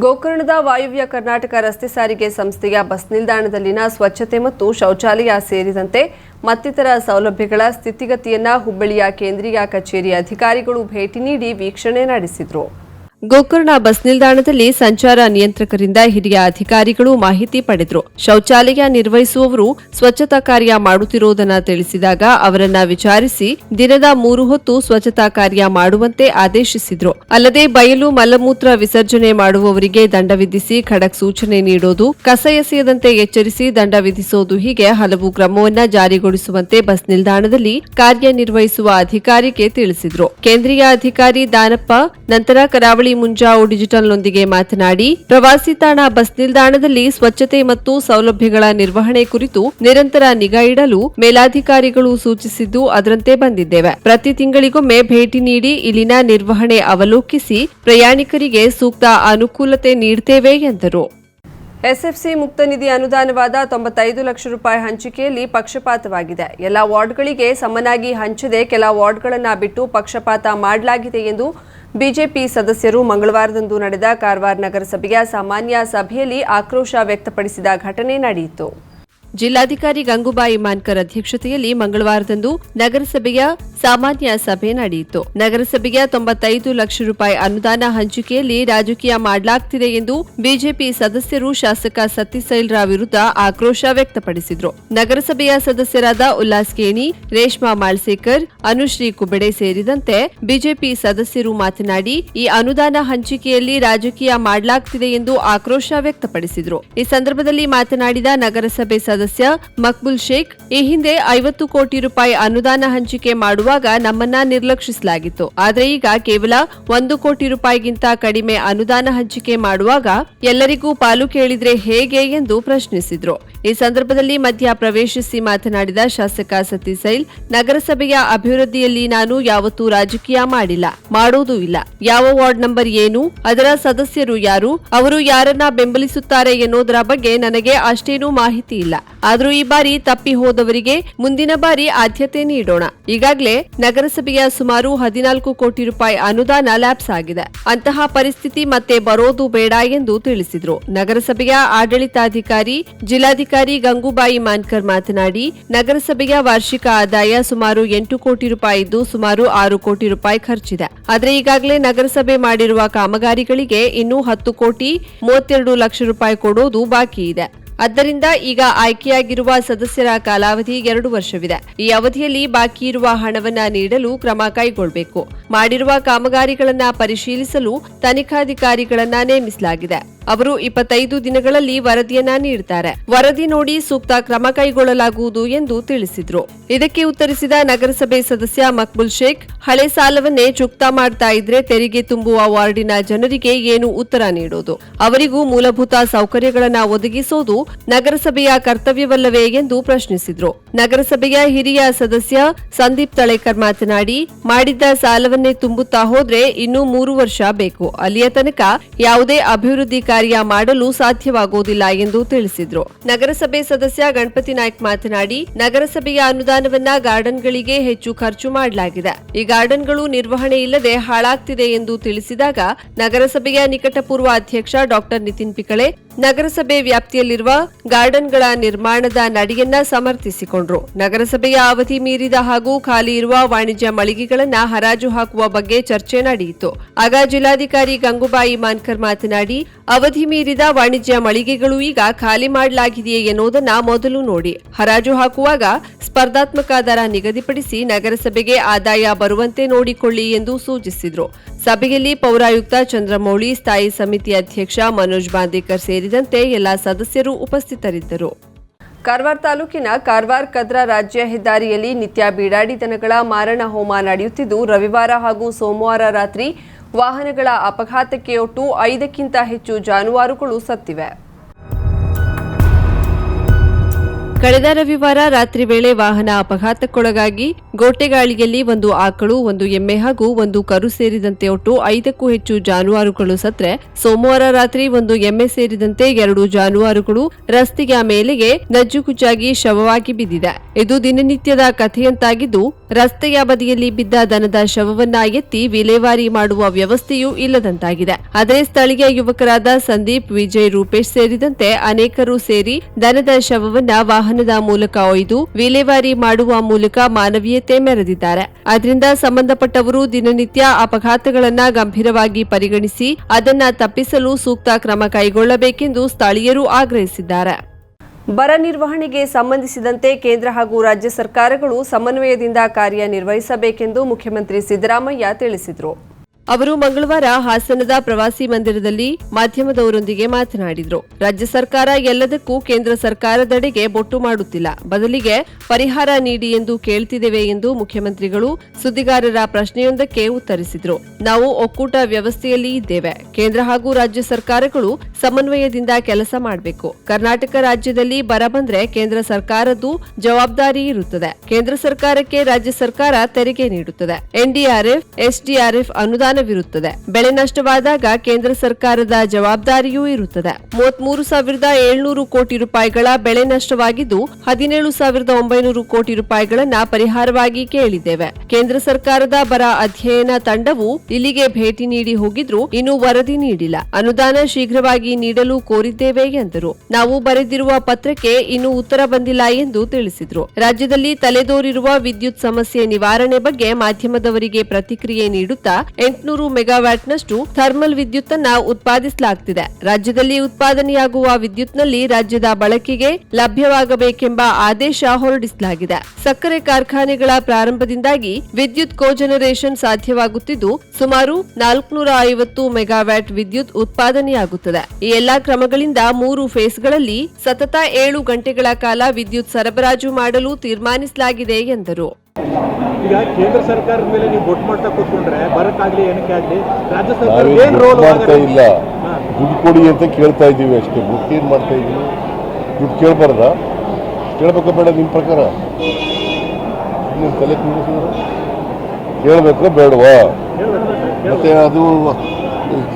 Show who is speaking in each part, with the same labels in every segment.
Speaker 1: ಗೋಕರ್ಣದ ವಾಯುವ್ಯ ಕರ್ನಾಟಕ ರಸ್ತೆ ಸಾರಿಗೆ ಸಂಸ್ಥೆಯ ಬಸ್ ನಿಲ್ದಾಣದಲ್ಲಿನ ಸ್ವಚ್ಛತೆ ಮತ್ತು ಶೌಚಾಲಯ ಸೇರಿದಂತೆ ಮತ್ತಿತರ ಸೌಲಭ್ಯಗಳ ಸ್ಥಿತಿಗತಿಯನ್ನ ಹುಬ್ಬಳ್ಳಿಯ ಕೇಂದ್ರೀಯ ಕಚೇರಿ ಅಧಿಕಾರಿಗಳು ಭೇಟಿ ನೀಡಿ ವೀಕ್ಷಣೆ ನಡೆಸಿದರು. ಗೋಕರ್ಣ ಬಸ್ ನಿಲ್ದಾಣದಲ್ಲಿ ಸಂಚಾರ ನಿಯಂತ್ರಕರಿಂದ ಹಿರಿಯ ಅಧಿಕಾರಿಗಳು ಮಾಹಿತಿ ಪಡೆದರು. ಶೌಚಾಲಯ ನಿರ್ವಹಿಸುವವರು ಸ್ವಚ್ಛತಾ ಕಾರ್ಯ ಮಾಡುತ್ತಿರುವುದನ್ನು ತಿಳಿಸಿದಾಗ ಅವರನ್ನ ವಿಚಾರಿಸಿ ದಿನದ ಮೂರು ಹೊತ್ತು ಸ್ವಚ್ಛತಾ ಕಾರ್ಯ ಮಾಡುವಂತೆ ಆದೇಶಿಸಿದ್ರು. ಅಲ್ಲದೆ ಬಯಲು ಮಲಮೂತ್ರ ವಿಸರ್ಜನೆ ಮಾಡುವವರಿಗೆ ದಂಡ ವಿಧಿಸಿ ಖಡಕ್ ಸೂಚನೆ ನೀಡೋದು ಕಸ ಎಸೆಯದಂತೆ ಎಚ್ಚರಿಸಿ ದಂಡ ವಿಧಿಸೋದು ಹೀಗೆ ಹಲವು ಕ್ರಮವನ್ನ ಜಾರಿಗೊಳಿಸುವಂತೆ ಬಸ್ ನಿಲ್ದಾಣದಲ್ಲಿ ಕಾರ್ಯನಿರ್ವಹಿಸುವ ಅಧಿಕಾರಿಗೆ ತಿಳಿಸಿದ್ರು. ಕೇಂದ್ರೀಯ ಅಧಿಕಾರಿ ದಾನಪ್ಪ ನಂತರ ಕರಾವಳಿ ಮುಂಜಾವು ಡಿಜಿಟಲ್ನೊಂದಿಗೆ ಮಾತನಾಡಿ, ಪ್ರವಾಸಿ ತಾಣ ಬಸ್ ನಿಲ್ದಾಣದಲ್ಲಿ ಸ್ವಚ್ಛತೆ ಮತ್ತು ಸೌಲಭ್ಯಗಳ ನಿರ್ವಹಣೆ ಕುರಿತು ನಿರಂತರ ನಿಗಾ ಇಡಲು ಮೇಲಾಧಿಕಾರಿಗಳು ಸೂಚಿಸಿದ್ದು ಅದರಂತೆ ಬಂದಿದ್ದೇವೆ. ಪ್ರತಿ ತಿಂಗಳಿಗೊಮ್ಮೆ ಭೇಟಿ ನೀಡಿ ಇಲ್ಲಿನ ನಿರ್ವಹಣೆ ಅವಲೋಕಿಸಿ ಪ್ರಯಾಣಿಕರಿಗೆ ಸೂಕ್ತ ಅನುಕೂಲತೆ ನೀಡುತ್ತೇವೆ ಎಂದರು. ಎಸ್ಎಫ್ಸಿ ಮುಕ್ತ ನಿಧಿ ಅನುದಾನವಾದ ತೊಂಬತ್ತೈದು ಲಕ್ಷ ರೂಪಾಯಿ ಹಂಚಿಕೆಯಲ್ಲಿ ಪಕ್ಷಪಾತವಾಗಿದೆ. ಎಲ್ಲ ವಾರ್ಡ್ಗಳಿಗೆ ಸಮನಾಗಿ ಹಂಚದೆ ಕೆಲ ವಾರ್ಡ್ಗಳನ್ನು ಬಿಟ್ಟು ಪಕ್ಷಪಾತ ಮಾಡಲಾಗಿದೆ ಎಂದು ಬಿಜೆಪಿ ಸದಸ್ಯರು ಮಂಗಳವಾರದಂದು ನಡೆದ ಕಾರವಾರ ನಗರಸಭೆಯ ಸಾಮಾನ್ಯ ಸಭೆಯಲ್ಲಿ ಆಕ್ರೋಶ ವ್ಯಕ್ತಪಡಿಸಿದ ಘಟನೆ ನಡೆಯಿತು. ಜಿಲ್ಲಾಧಿಕಾರಿ ಗಂಗೂಬಾಯಿ ಮಾನ್ಕರ್ ಅಧ್ಯಕ್ಷತೆಯಲ್ಲಿ ಮಂಗಳವಾರದಂದು ನಗರಸಭೆಯ ಸಾಮಾನ್ಯ ಸಭೆ ನಡೆಯಿತು. ನಗರಸಭೆಯ ತೊಂಬತ್ತೈದು ಲಕ್ಷ ರೂಪಾಯಿ ಅನುದಾನ ಹಂಚಿಕೆಯಲ್ಲಿ ರಾಜಕೀಯ ಮಾಡಲಾಗ್ತಿದೆ ಎಂದು ಬಿಜೆಪಿ ಸದಸ್ಯರು ಶಾಸಕ ಸತ್ಯಸೈಲ್ ರಾವ್ ವಿರುದ್ಧ ಆಕ್ರೋಶ ವ್ಯಕ್ತಪಡಿಸಿದರು. ನಗರಸಭೆಯ ಸದಸ್ಯರಾದ ಉಲ್ಲಾಸ್ ಕೇಣಿ, ರೇಷ್ಮಾ ಮಾಳ್ಸೇಕರ್, ಅನುಶ್ರೀ ಕುಬಡೆ ಸೇರಿದಂತೆ ಬಿಜೆಪಿ ಸದಸ್ಯರು ಮಾತನಾಡಿ, ಈ ಅನುದಾನ ಹಂಚಿಕೆಯಲ್ಲಿ ರಾಜಕೀಯ ಮಾಡಲಾಗ್ತಿದೆ ಎಂದು ಆಕ್ರೋಶ ವ್ಯಕ್ತಪಡಿಸಿದರು. ಈ ಸಂದರ್ಭದಲ್ಲಿ ಮಾತನಾಡಿದ ನಗರಸಭೆ ಸದಸ್ಯ ಮಕ್ಬುಲ್ ಶೇಖ್, ಈ ಹಿಂದೆ ಐವತ್ತು ಕೋಟಿ ರೂಪಾಯಿ ಅನುದಾನ ಹಂಚಿಕೆ ಮಾಡುವಾಗ ನಮ್ಮನ್ನ ನಿರ್ಲಕ್ಷಿಸಲಾಗಿತ್ತು. ಆದರೆ ಈಗ ಕೇವಲ ಒಂದು ಕೋಟಿ ರೂಪಾಯಿಗಿಂತ ಕಡಿಮೆ ಅನುದಾನ ಹಂಚಿಕೆ ಮಾಡುವಾಗ ಎಲ್ಲರಿಗೂ ಪಾಲು ಕೇಳಿದ್ರೆ ಹೇಗೆ ಎಂದು ಪ್ರಶ್ನಿಸಿದ್ರು. ಈ ಸಂದರ್ಭದಲ್ಲಿ ಮಧ್ಯ ಪ್ರವೇಶಿಸಿ ಮಾತನಾಡಿದ ಶಾಸಕ ಸತೀಸೈಲ್, ನಗರಸಭೆಯ ಅಭಿವೃದ್ಧಿಯಲ್ಲಿ ನಾನು ಯಾವತ್ತೂ ರಾಜಕೀಯ ಮಾಡಿಲ್ಲ, ಮಾಡೋದೂ ಇಲ್ಲ. ಯಾವ ವಾರ್ಡ್ ನಂಬರ್ ಏನು, ಅದರ ಸದಸ್ಯರು ಯಾರು, ಅವರು ಯಾರನ್ನ ಬೆಂಬಲಿಸುತ್ತಾರೆ ಎನ್ನುವುದರ ಬಗ್ಗೆ ನನಗೆ ಅಷ್ಟೇನೂ ಮಾಹಿತಿ ಇಲ್ಲ. ಆದ್ರೂ ಈ ಬಾರಿ ತಪ್ಪಿ ಹೋದವರಿಗೆ ಮುಂದಿನ ಬಾರಿ ಆದ್ಯತೆ ನೀಡೋಣ. ಈಗಾಗಲೇ ನಗರಸಭೆಯ ಸುಮಾರು ಹದಿನಾಲ್ಕು ಕೋಟಿ ರೂಪಾಯಿ ಅನುದಾನ ಲ್ಯಾಪ್ಸ್ ಆಗಿದೆ. ಅಂತಹ ಪರಿಸ್ಥಿತಿ ಮತ್ತೆ ಬರೋದು ಬೇಡ ಎಂದು ತಿಳಿಸಿದರು. ನಗರಸಭೆಯ ಆಡಳಿತಾಧಿಕಾರಿ, ಜಿಲ್ಲಾಧಿಕಾರಿ ಗಂಗೂಬಾಯಿ ಮಾನ್ಕರ್ ಮಾತನಾಡಿ, ನಗರಸಭೆಯ ವಾರ್ಷಿಕ ಆದಾಯ ಸುಮಾರು ಎಂಟು ಕೋಟಿ ರೂಪಾಯಿ ಇದ್ದು ಸುಮಾರು ಆರು ಕೋಟಿ ರೂಪಾಯಿ ಖರ್ಚಿದೆ. ಆದರೆ ಈಗಾಗಲೇ ನಗರಸಭೆ ಮಾಡಿರುವ ಕಾಮಗಾರಿಗಳಿಗೆ ಇನ್ನೂ ಹತ್ತು ಕೋಟಿ ಮೂವತ್ತೆರಡು ಲಕ್ಷ ರೂಪಾಯಿ ಕೊಡೋದು ಬಾಕಿ ಇದೆ. ಆದ್ದರಿಂದ ಈಗ ಆಯ್ಕೆಯಾಗಿರುವ ಸದಸ್ಯರ ಕಾಲಾವಧಿ ಎರಡು ವರ್ಷವಿದೆ. ಈ ಅವಧಿಯಲ್ಲಿ ಬಾಕಿ ಇರುವ ಹಣವನ್ನ ನೀಡಲು ಕ್ರಮ ಕೈಗೊಳ್ಳಬೇಕು ಮಾಡಿರುವ ಕಾಮಗಾರಿಗಳನ್ನ ಪರಿಶೀಲಿಸಲು ತನಿಖಾಧಿಕಾರಿಗಳನ್ನ ನೇಮಿಸಲಾಗಿದೆ. ಅವರು ಇಪ್ಪತ್ತೈದು ದಿನಗಳಲ್ಲಿ ವರದಿಯನ್ನ ನೀಡುತ್ತಾರೆ ವರದಿ ನೋಡಿ ಸೂಕ್ತ ಕ್ರಮ ಕೈಗೊಳ್ಳಲಾಗುವುದು ಎಂದು ತಿಳಿಸಿದ್ರು. ಇದಕ್ಕೆ ಉತ್ತರಿಸಿದ ನಗರಸಭೆ ಸದಸ್ಯ ಮಕ್ಬುಲ್ ಶೇಖ್, ಹಳೆ ಸಾಲವನ್ನೇ ಚುಕ್ತಾ ಮಾಡ್ತಾ ಇದ್ರೆ ತೆರಿಗೆ ತುಂಬುವ ವಾರ್ಡಿನ ಜನರಿಗೆ ಏನು ಉತ್ತರ ನೀಡೋದು? ಅವರಿಗೂ ಮೂಲಭೂತ ಸೌಕರ್ಯಗಳನ್ನ ಒದಗಿಸೋದು ನಗರಸಭೆಯ ಕರ್ತವ್ಯವಲ್ಲವೇ ಎಂದು ಪ್ರಶ್ನಿಸಿದರು. ನಗರಸಭೆಯ ಹಿರಿಯ ಸದಸ್ಯ ಸಂದೀಪ್ ತಳೇಕರ್ ಮಾತನಾಡಿ, ಮಾಡಿದ್ದ ಸಾಲವನ್ನೇ ತುಂಬುತ್ತಾ ಹೋದ್ರೆ ಇನ್ನೂ ಮೂರು ವರ್ಷ ಬೇಕು. ಅಲ್ಲಿಯ ತನಕ ಯಾವುದೇ ಅಭಿವೃದ್ಧಿ ಕಾರ್ಯ ಮಾಡಲು ಸಾಧ್ಯವಾಗುವುದಿಲ್ಲ ಎಂದು ತಿಳಿಸಿದ್ರು. ನಗರಸಭೆ ಸದಸ್ಯ ಗಣಪತಿ ನಾಯ್ಕ್ ಮಾತನಾಡಿ, ನಗರಸಭೆಯ ಅನುದಾನವನ್ನ ಗಾರ್ಡನ್ಗಳಿಗೆ ಹೆಚ್ಚು ಖರ್ಚು ಮಾಡಲಾಗಿದೆ. ಈ ಗಾರ್ಡನ್ಗಳು ನಿರ್ವಹಣೆ ಇಲ್ಲದೆ ಹಾಳಾಗ್ತಿದೆ ಎಂದು ತಿಳಿಸಿದಾಗ ನಗರಸಭೆಯ ನಿಕಟಪೂರ್ವ ಅಧ್ಯಕ್ಷ ಡಾಕ್ಟರ್ ನಿತಿನ್ ಪಿಕಳೆ ನಗರಸಭೆ ವ್ಯಾಪ್ತಿಯಲ್ಲಿರುವ ಗಾರ್ಡನ್ಗಳ ನಿರ್ಮಾಣದ ನಡಿಯನ್ನ ಸಮರ್ಥಿಸಿಕೊಂಡರು. ನಗರಸಭೆಯ ಅವಧಿ ಮೀರಿದ ಹಾಗೂ ಖಾಲಿ ಇರುವ ವಾಣಿಜ್ಯ ಮಳಿಗೆಗಳನ್ನು ಹರಾಜು ಹಾಕುವ ಬಗ್ಗೆ ಚರ್ಚೆ ನಡೆಯಿತು. ಆಗ ಜಿಲ್ಲಾಧಿಕಾರಿ ಗಂಗೂಬಾಯಿ ಮಾನ್ಕರ್ ಮಾತನಾಡಿ, ಅವಧಿ ಮೀರಿದ ವಾಣಿಜ್ಯ ಮಳಿಗೆಗಳು ಈಗ ಖಾಲಿ ಮಾಡಲಾಗಿದೆಯೇ ಎನ್ನುವುದನ್ನ ಮೊದಲು ನೋಡಿ. ಹರಾಜು ಹಾಕುವಾಗ ಸ್ಪರ್ಧಾತ್ಮಕ ದರ ನಿಗದಿಪಡಿಸಿ ನಗರಸಭೆಗೆ ಆದಾಯ ಬರುವಂತೆ ನೋಡಿಕೊಳ್ಳಿ ಎಂದು ಸೂಚಿಸಿದ್ರು. ಸಭೆಯಲ್ಲಿ ಪೌರಾಯುಕ್ತ ಚಂದ್ರಮೌಳಿ, ಸ್ಥಾಯಿ ಸಮಿತಿ ಅಧ್ಯಕ್ಷ ಮನೋಜ್ ಬಾಂದೇಕರ್ ಸೇರಿದಂತೆ ಎಲ್ಲ ಸದಸ್ಯರು ಉಪಸ್ಥಿತರಿದ್ದರು. ಕಾರವಾರ ತಾಲೂಕಿನ ಕಾರವಾರ ಕದ್ರಾ ರಾಜ್ಯ ಹೆದ್ದಾರಿಯಲ್ಲಿ ನಿತ್ಯ ಬೀಡಾಡಿ ದನಗಳ ಮಾರಣ ಹೋಮ ನಡೆಯುತ್ತಿದ್ದು, ರವಿವಾರ ಹಾಗೂ ಸೋಮವಾರ ರಾತ್ರಿ ವಾಹನಗಳ ಅಪಘಾತಕ್ಕೆ ಒಟ್ಟು ಐದಕ್ಕಿಂತ ಹೆಚ್ಚು ಜಾನುವಾರುಗಳು ಸತ್ತಿವೆ. ಕಳೆದ ರವಿವಾರ ರಾತ್ರಿ ವೇಳೆ ವಾಹನ ಅಪಘಾತಕ್ಕೊಳಗಾಗಿ ಗೋಟೆಗಾಳಿಯಲ್ಲಿ ಒಂದು ಆಕಳು, ಒಂದು ಎಮ್ಮೆ ಹಾಗೂ ಒಂದು ಕರು ಸೇರಿದಂತೆ ಒಟ್ಟು ಐದಕ್ಕೂ ಹೆಚ್ಚು ಜಾನುವಾರುಗಳು ಸತ್ರೆ. ಸೋಮವಾರ ರಾತ್ರಿ ಒಂದು ಎಮ್ಮೆ ಸೇರಿದಂತೆ ಎರಡು ಜಾನುವಾರುಗಳು ರಸ್ತೆಯ ಮೇಲೆಗೆ ನಜ್ಜುಗುಜ್ಜಾಗಿ ಶವವಾಗಿ ಬಿದ್ದಿದೆ. ಇದು ದಿನನಿತ್ಯದ ಕಥೆಯಂತಾಗಿದ್ದು, ರಸ್ತೆಯ ಬದಿಯಲ್ಲಿ ಬಿದ್ದ ದನದ ಶವವನ್ನ ಎತ್ತಿ ವಿಲೇವಾರಿ ಮಾಡುವ ವ್ಯವಸ್ಥೆಯೂ ಇಲ್ಲದಂತಾಗಿದೆ. ಆದರೆ ಸ್ಥಳೀಯ ಯುವಕರಾದ ಸಂದೀಪ್, ವಿಜಯ್, ರೂಪೇಶ್ ಸೇರಿದಂತೆ ಅನೇಕರು ಸೇರಿ ದನದ ಶವವನ್ನ ವಾಹನದ ಮೂಲಕ ಒಯ್ದು ವಿಲೇವಾರಿ ಮಾಡುವ ಮೂಲಕ ಮಾನವೀಯತೆ ಮೆರೆದಿದ್ದಾರೆ. ಅದರಿಂದ ಸಂಬಂಧಪಟ್ಟವರು ದಿನನಿತ್ಯ ಅಪಘಾತಗಳನ್ನ ಗಂಭೀರವಾಗಿ ಪರಿಗಣಿಸಿ ಅದನ್ನ ತಪ್ಪಿಸಲು ಸೂಕ್ತ ಕ್ರಮ ಕೈಗೊಳ್ಳಬೇಕೆಂದು ಸ್ಥಳೀಯರು ಆಗ್ರಹಿಸಿದ್ದಾರೆ. ಬರ ನಿರ್ವಹಣೆಗೆ ಸಂಬಂಧಿಸಿದಂತೆ ಕೇಂದ್ರ ಹಾಗೂ ರಾಜ್ಯ ಸರ್ಕಾರಗಳು ಸಮನ್ವಯದಿಂದ ಕಾರ್ಯನಿರ್ವಹಿಸಬೇಕೆಂದು ಮುಖ್ಯಮಂತ್ರಿ ಸಿದ್ದರಾಮಯ್ಯ ತಿಳಿಸಿದರು. ಅವರು ಮಂಗಳವಾರ ಹಾಸನದ ಪ್ರವಾಸಿ ಮಂದಿರದಲ್ಲಿ ಮಾಧ್ಯಮದವರೊಂದಿಗೆ ಮಾತನಾಡಿದರು. ರಾಜ್ಯ ಸರ್ಕಾರ ಎಲ್ಲದಕ್ಕೂ ಕೇಂದ್ರ ಸರ್ಕಾರದಡೆಗೆ ಬೊಟ್ಟು ಮಾಡುತ್ತಿಲ್ಲ. ಬದಲಿಗೆ ಪರಿಹಾರ ನೀಡಿ ಎಂದು ಕೇಳ್ತಿದ್ದೇವೆ ಎಂದು ಮುಖ್ಯಮಂತ್ರಿಗಳು ಸುದ್ದಿಗಾರರ ಪ್ರಶ್ನೆಯೊಂದಕ್ಕೆ ಉತ್ತರಿಸಿದರು. ನಾವು ಒಕ್ಕೂಟ ವ್ಯವಸ್ಥೆಯಲ್ಲಿ ಇದ್ದೇವೆ. ಕೇಂದ್ರ ಹಾಗೂ ರಾಜ್ಯ ಸರ್ಕಾರಗಳು ಸಮನ್ವಯದಿಂದ ಕೆಲಸ ಮಾಡಬೇಕು. ಕರ್ನಾಟಕ ರಾಜ್ಯದಲ್ಲಿ ಬರ ಬಂದ್ರೆ ಕೇಂದ್ರ ಸರ್ಕಾರದ್ದು ಜವಾಬ್ದಾರಿ ಇರುತ್ತದೆ. ಕೇಂದ್ರ ಸರ್ಕಾರಕ್ಕೆ ರಾಜ್ಯ ಸರ್ಕಾರ ತೆರಿಗೆ ನೀಡುತ್ತದೆ. ಎನ್ಡಿಆರ್ಎಫ್, ಎಸ್ಡಿಆರ್ಎಫ್ ಅನುದಾನವಿರುತ್ತದೆ ಬೆಳೆ ನಷ್ಟವಾದಾಗ ಕೇಂದ್ರ ಸರ್ಕಾರದ ಜವಾಬ್ದಾರಿಯೂ ಇರುತ್ತದೆ. ಮೂವತ್ಮೂರು ಸಾವಿರದ ಏಳ್ನೂರು ಕೋಟಿ ರೂಪಾಯಿಗಳ ಬೆಳೆ ನಷ್ಟವಾಗಿದ್ದು, ಹದಿನೇಳು ಸಾವಿರದ ಒಂಬೈನೂರು ಕೋಟಿ ರೂಪಾಯಿಗಳನ್ನ ಪರಿಹಾರವಾಗಿ ಕೇಳಿದ್ದೇವೆ. ಕೇಂದ್ರ ಸರ್ಕಾರದ ಬರ ಅಧ್ಯಯನ ತಂಡವು ಇಲ್ಲಿಗೆ ಭೇಟಿ ನೀಡಿ ಹೋಗಿದ್ರು ಇನ್ನೂ ವರದಿ ನೀಡಿಲ್ಲ. ಅನುದಾನ ಶೀಘ್ರವಾಗಿ ನೀಡಲು ಕೋರಿದ್ದೇವೆ ಎಂದರು. ನಾವು ಬರೆದಿರುವ ಪತ್ರಕ್ಕೆ ಇನ್ನೂ ಉತ್ತರ ಬಂದಿಲ್ಲ ಎಂದು ತಿಳಿಸಿದ್ರು. ರಾಜ್ಯದಲ್ಲಿ ತಲೆದೋರಿರುವ ವಿದ್ಯುತ್ ಸಮಸ್ಯೆ ನಿವಾರಣೆ ಬಗ್ಗೆ ಮಾಧ್ಯಮದವರಿಗೆ ಪ್ರತಿಕ್ರಿಯೆ ನೀಡುತ್ತಾ ಎಂಟುನೂರು ಮೆಗಾವ್ಯಾಟ್ನಷ್ಟು ಥರ್ಮಲ್ ವಿದ್ಯುತ್ ಅನ್ನ ಉತ್ಪಾದಿಸಲಾಗುತ್ತಿದೆ ರಾಜ್ಯದಲ್ಲಿ ಉತ್ಪಾದನೆಯಾಗುವ ವಿದ್ಯುತ್ನಲ್ಲಿ ರಾಜ್ಯದ ಬಳಕೆಗೆ ಲಭ್ಯವಾಗಬೇಕೆಂಬ ಆದೇಶ ಹೊರಡಿಸಲಾಗಿದೆ. ಸಕ್ಕರೆ ಕಾರ್ಖಾನೆಗಳ ಪ್ರಾರಂಭದಿಂದಾಗಿ ವಿದ್ಯುತ್ ಕೋಜನರೇಷನ್ ಸಾಧ್ಯವಾಗುತ್ತಿದ್ದು, ಸುಮಾರು ನಾಲ್ಕುನೂರ ಐವತ್ತು ಮೆಗಾವ್ಯಾಟ್ ವಿದ್ಯುತ್ ಉತ್ಪಾದನೆಯಾಗುತ್ತದೆ. ಈ ಎಲ್ಲಾ ಕ್ರಮಗಳಿಂದ ಮೂರು ಫೇಸ್ಗಳಲ್ಲಿ ಸತತ ಏಳು ಗಂಟೆಗಳ ಕಾಲ ವಿದ್ಯುತ್ ಸರಬರಾಜು ಮಾಡಲು ತೀರ್ಮಾನಿಸಲಾಗಿದೆ ಎಂದರು.
Speaker 2: ಈಗ ಕೇಂದ್ರ ಸರ್ಕಾರದ ಮೇಲೆ ನೀವು ಬೊಟ್ಟು ಮಾಡ್ತಾ ಕೂತ್ಕೊಂಡ್ರೆ ಬರಕ್ಕಾಗ್ಲಿ ಏನಕ್ಕೆ ಆಗ್ಲಿ ರಾಜ್ಯ ಸರ್ಕಾರ ಏನ್ ರೋಲ್
Speaker 3: ಮಾಡ್ತಾ ಇಲ್ಲ. ದುಡ್ಡು ಕೊಡಿ ಅಂತ ಕೇಳ್ತಾ ಇದ್ದೀವಿ ಅಷ್ಟೇ. ದುಡ್ಡು ಏನು ಮಾಡ್ತಾ ಇದ್ದೀವಿ? ದುಡ್ಡು ಕೇಳಬಾರ್ದ? ಕೇಳ್ಬೇಕಾ ಬೇಡ ನಿಮ್ಮ ಪ್ರಕಾರ. ನಿಮ್ಮ ತಲೆ ಕೂಡಿಸಿದ್ರೆ ಕೇಳಬೇಕು ಬೇಡವಾ? ಮತ್ತೆ ಅದು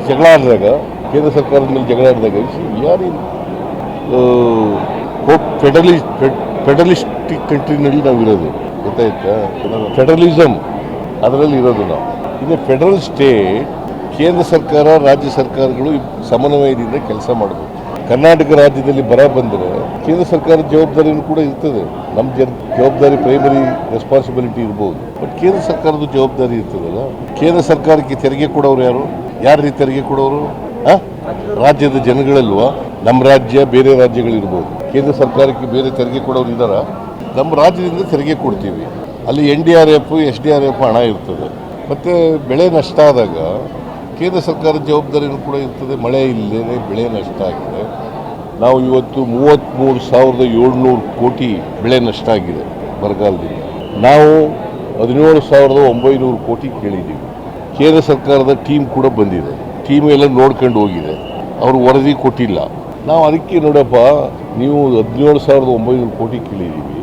Speaker 3: ಜಗಳ ಆಡಿದಾಗ ಕೇಂದ್ರ ಸರ್ಕಾರದ ಮೇಲೆ ಜಗಳ ಆಡಿದಾಗ ಯಾರು ಫೆಡರಲಿಸ್ಟ್ ಫೆಡರಲಿಸ್ಟಿಕ್ ಕಂಟ್ರಿನಲ್ಲಿ ನಾವು ಇರೋದು ಗೊತ್ತಾಯ್ತಾ ಫೆಡರಲಿಸಮ್ ಅದರಲ್ಲಿ ಇರೋದು ನಾವು. ಇದೇ ಫೆಡರಲ್ ಸ್ಟೇಟ್ ಕೇಂದ್ರ ಸರ್ಕಾರ, ರಾಜ್ಯ ಸರ್ಕಾರಗಳು ಸಮನ್ವಯದಿಂದ ಕೆಲಸ ಮಾಡಬೇಕು. ಕರ್ನಾಟಕ ರಾಜ್ಯದಲ್ಲಿ ಬರ ಬಂದರೆ ಕೇಂದ್ರ ಸರ್ಕಾರದ ಜವಾಬ್ದಾರಿನೂ ಕೂಡ ಇರ್ತದೆ. ನಮ್ಮ ಜನ ಜವಾಬ್ದಾರಿ ಪ್ರೈಮರಿ ರೆಸ್ಪಾನ್ಸಿಬಿಲಿಟಿ ಇರ್ಬೋದು. ಬಟ್ ಕೇಂದ್ರ ಸರ್ಕಾರದ ಜವಾಬ್ದಾರಿ ಇರ್ತದಲ್ಲ, ಕೇಂದ್ರ ಸರ್ಕಾರಕ್ಕೆ ತೆರಿಗೆ ಕೊಡೋರು ಯಾರು? ಯಾರು ತೆರಿಗೆ ಕೊಡೋರು? ರಾಜ್ಯದ ಜನಗಳಲ್ವಾ? ನಮ್ಮ ರಾಜ್ಯ, ಬೇರೆ ರಾಜ್ಯಗಳಿರ್ಬೋದು. ಕೇಂದ್ರ ಸರ್ಕಾರಕ್ಕೆ ಬೇರೆ ತೆರಿಗೆ ಕೊಡೋರು ಇದ್ದಾರ ನಮ್ಮ ರಾಜ್ಯದಿಂದ ತೆರಿಗೆ ಕೊಡ್ತೀವಿ. ಅಲ್ಲಿ N D R F, S D R F ಹಣ ಇರ್ತದೆ. ಮತ್ತು ಬೆಳೆ ನಷ್ಟ ಆದಾಗ ಕೇಂದ್ರ ಸರ್ಕಾರದ ಜವಾಬ್ದಾರಿನೂ ಕೂಡ ಇರ್ತದೆ. ಮಳೆ ಇಲ್ಲದೇ ಬೆಳೆ ನಷ್ಟ ಆಗಿದೆ. ನಾವು ಇವತ್ತು ಮೂವತ್ತ್ಮೂರು ಸಾವಿರದ ಏಳ್ನೂರು ಕೋಟಿ ಬೆಳೆ ನಷ್ಟ ಆಗಿದೆ ಬರಗಾಲದಿಂದ. ನಾವು ಹದಿನೇಳು ಸಾವಿರದ ಒಂಬೈನೂರು ಕೋಟಿ ಕೇಳಿದ್ದೀವಿ. ಕೇಂದ್ರ ಸರ್ಕಾರದ ಟೀಮ್ ಕೂಡ ಬಂದಿದೆ. ಟೀಮ್ ಎಲ್ಲ ನೋಡ್ಕೊಂಡು ಹೋಗಿದೆ. ಅವರು ವರದಿ ಕೊಟ್ಟಿಲ್ಲ. ನಾವು ಅದಕ್ಕೆ ನೋಡಪ್ಪ, ನೀವು ಹದಿನೇಳು ಸಾವಿರದ ಒಂಬೈನೂರು ಕೋಟಿ ಕೇಳಿದ್ದೀವಿ.